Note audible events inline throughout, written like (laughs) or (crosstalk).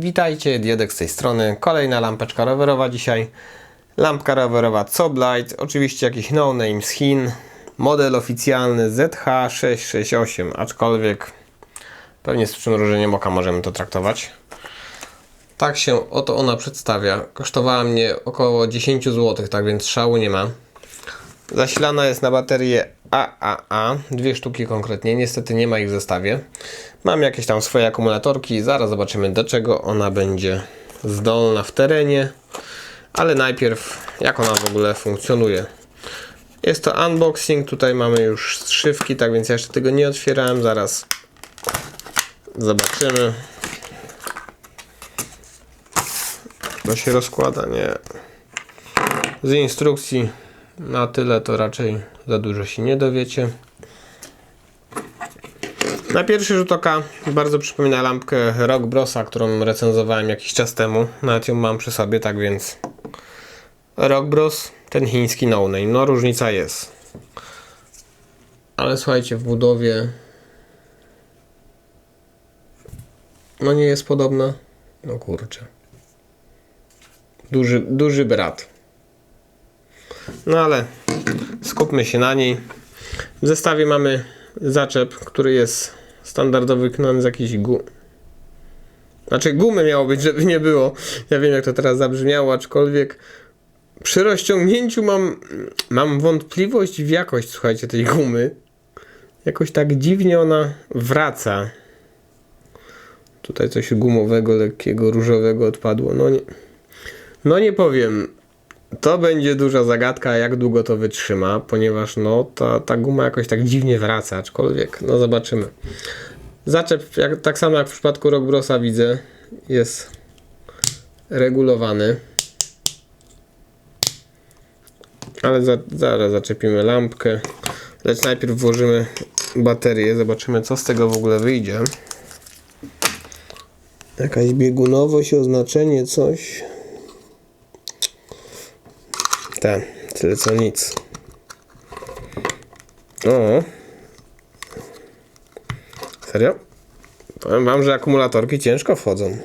Witajcie, Diodek z tej strony. Kolejna lampeczka rowerowa dzisiaj. Lampka rowerowa Coblight, oczywiście jakiś no name z Chin. Model oficjalny ZH668, aczkolwiek pewnie z przymrużeniem oka możemy to traktować. Tak się oto ona przedstawia. Kosztowała mnie około 10 zł, tak więc szału nie ma. Zasilana jest na baterię AAA, dwie sztuki konkretnie, niestety nie ma ich w zestawie. Mam jakieś tam swoje akumulatorki, zaraz zobaczymy do czego ona będzie zdolna w terenie, ale najpierw jak ona w ogóle funkcjonuje. Jest to unboxing, tutaj mamy już strzywki, tak więc ja jeszcze tego nie otwierałem, zaraz zobaczymy. To się rozkłada, nie. Z instrukcji na tyle to raczej za dużo się nie dowiecie. Na pierwszy rzut oka bardzo przypomina lampkę Rock Brosa, którą recenzowałem jakiś czas temu. Nawet ją mam przy sobie, tak więc Rock Bros, ten chiński no name. No różnica jest. Ale słuchajcie, w budowie no nie jest podobna. No kurczę. Duży, duży brat. No ale skupmy się na niej. W zestawie mamy zaczep, który jest standardowy knąc z jakiejś gu... Znaczy gumy miało być, żeby nie było. Ja wiem jak to teraz zabrzmiało, aczkolwiek przy rozciągnięciu mam, mam wątpliwość w jakość, słuchajcie, tej gumy. Jakoś tak dziwnie ona wraca. Tutaj coś gumowego, lekkiego, różowego odpadło. No nie, no nie powiem. To będzie duża zagadka, jak długo to wytrzyma, ponieważ no ta, ta guma jakoś tak dziwnie wraca, aczkolwiek no zobaczymy. Zaczep, jak, tak samo jak w przypadku Rockbrosa widzę, jest regulowany. Ale za, zaraz zaczepimy lampkę. Lecz najpierw włożymy baterię, zobaczymy co z tego w ogóle wyjdzie. Jakaś biegunowość, oznaczenie, coś. Tak, tyle co nic. O. Serio? Powiem wam, że akumulatorki ciężko wchodzą.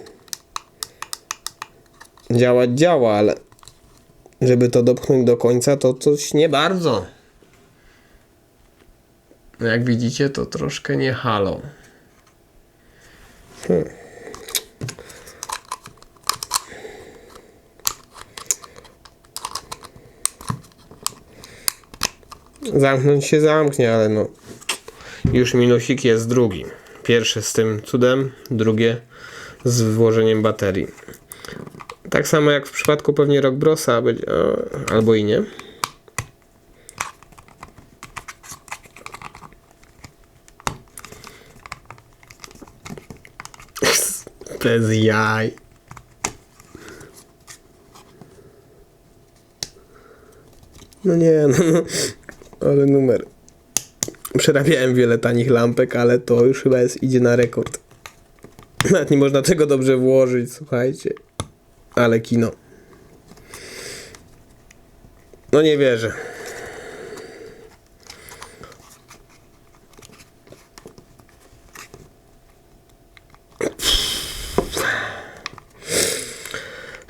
Działać działa, ale żeby to dopchnąć do końca, to coś nie bardzo. No Jak widzicie, to troszkę nie halo. Hmm. Zamknąć się zamknie, ale no. Już minusik jest drugi. Pierwszy z tym cudem, drugie z włożeniem baterii. Tak samo jak w przypadku pewnie Rock Brosa, będzie- o, albo i nie. (laughs) Bez jaj. No nie, no, no. Ale numer. Przerabiałem wiele tanich lampek, ale to już chyba jest, idzie na rekord. Nawet nie można tego dobrze włożyć, słuchajcie. Ale kino. No nie wierzę.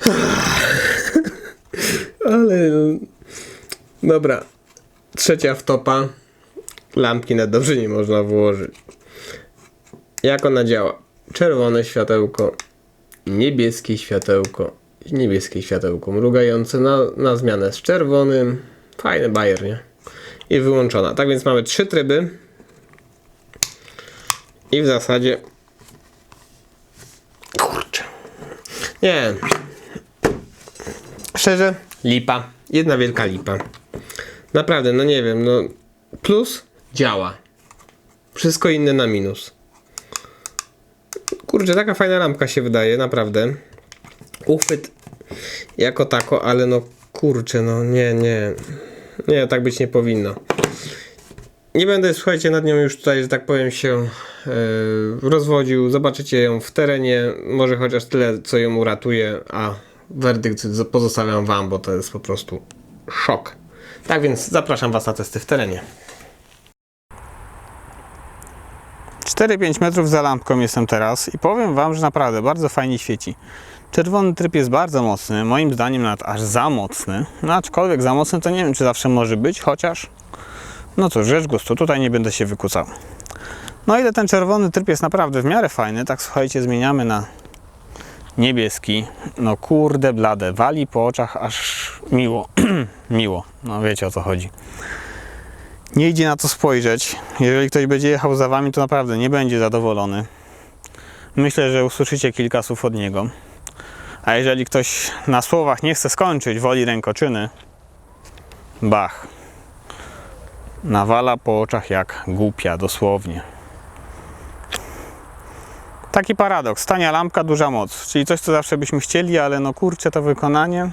(laughs) Ale... Dobra. Trzecia wtopa. Lampki na dobrze nie można włożyć. Jak ona działa? Czerwone światełko, niebieskie światełko, niebieskie światełko mrugające na, na zmianę z czerwonym. Fajny bajer, nie? I wyłączona. Tak więc mamy trzy tryby. I w zasadzie... Kurczę. Nie. Szczerze, lipa. Jedna wielka lipa. Naprawdę, no nie wiem, no plus działa. Wszystko inne na minus. Kurczę, taka fajna lampka się wydaje, naprawdę. Uchwyt jako tako, ale no kurczę, no nie, nie. Nie, tak być nie powinno. Nie będę, słuchajcie, nad nią już tutaj, że tak powiem, się yy, rozwodził. Zobaczycie ją w terenie. Może chociaż tyle, co ją uratuje, a werdykt pozostawiam Wam, bo to jest po prostu szok. Tak więc zapraszam Was na testy w terenie. 4-5 metrów za lampką jestem teraz i powiem Wam, że naprawdę bardzo fajnie świeci. Czerwony tryb jest bardzo mocny, moim zdaniem nawet aż za mocny. No aczkolwiek za mocny to nie wiem, czy zawsze może być, chociaż no cóż, rzecz gustu, tutaj nie będę się wykucał. No ile ten czerwony tryb jest naprawdę w miarę fajny, tak słuchajcie, zmieniamy na niebieski. No kurde blade, wali po oczach aż miło, (clears throat) miło, no wiecie o co chodzi. Nie idzie na to spojrzeć. Jeżeli ktoś będzie jechał za wami, to naprawdę nie będzie zadowolony. Myślę, że usłyszycie kilka słów od niego. A jeżeli ktoś na słowach nie chce skończyć, woli rękoczyny, bach. Nawala po oczach jak głupia, dosłownie. Taki paradoks. Tania lampka, duża moc. Czyli coś, co zawsze byśmy chcieli, ale no kurczę, to wykonanie,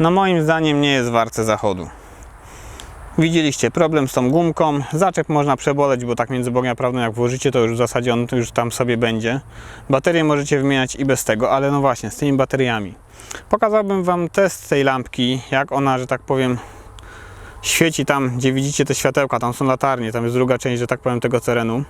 no moim zdaniem nie jest warte zachodu. Widzieliście problem z tą gumką. Zaczep można przeboleć, bo tak między Bogiem a prawdą jak włożycie, to już w zasadzie on już tam sobie będzie. Baterie możecie wymieniać i bez tego, ale no właśnie, z tymi bateriami. Pokazałbym Wam test tej lampki, jak ona, że tak powiem, świeci tam, gdzie widzicie te światełka, tam są latarnie, tam jest druga część, że tak powiem, tego terenu.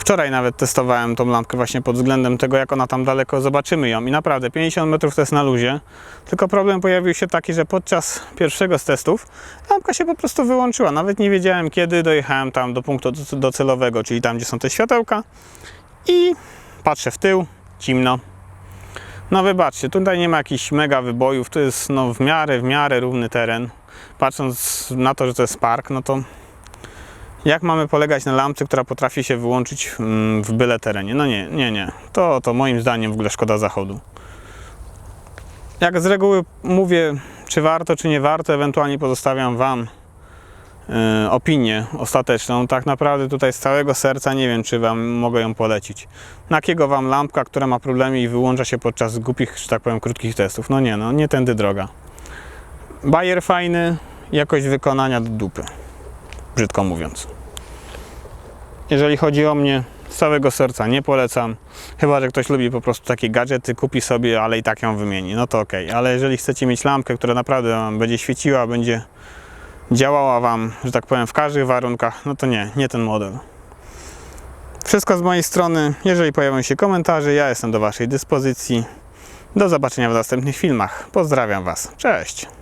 Wczoraj nawet testowałem tą lampkę właśnie pod względem tego, jak ona tam daleko, zobaczymy ją. I naprawdę 50 metrów to jest na luzie. Tylko problem pojawił się taki, że podczas pierwszego z testów lampka się po prostu wyłączyła. Nawet nie wiedziałem kiedy dojechałem tam do punktu doc- docelowego, czyli tam, gdzie są te światełka. I patrzę w tył, cimno. No wybaczcie, tutaj nie ma jakichś mega wybojów, to jest no w miarę, w miarę równy teren. Patrząc na to, że to jest park, no to jak mamy polegać na lampce, która potrafi się wyłączyć mm, w byle terenie? No nie, nie, nie. To, to moim zdaniem w ogóle szkoda zachodu. Jak z reguły mówię, czy warto, czy nie warto, ewentualnie pozostawiam Wam y, opinię ostateczną. Tak naprawdę tutaj z całego serca nie wiem, czy Wam mogę ją polecić. Na jakiego Wam lampka, która ma problemy i wyłącza się podczas głupich, że tak powiem, krótkich testów? No nie, no nie tędy droga. Bajer fajny, jakość wykonania do dupy brzydko mówiąc. Jeżeli chodzi o mnie, z całego serca nie polecam. Chyba, że ktoś lubi po prostu takie gadżety, kupi sobie, ale i tak ją wymieni. No to ok. Ale jeżeli chcecie mieć lampkę, która naprawdę będzie świeciła, będzie działała Wam, że tak powiem, w każdych warunkach, no to nie, nie ten model. Wszystko z mojej strony. Jeżeli pojawią się komentarze, ja jestem do Waszej dyspozycji. Do zobaczenia w następnych filmach. Pozdrawiam Was. Cześć!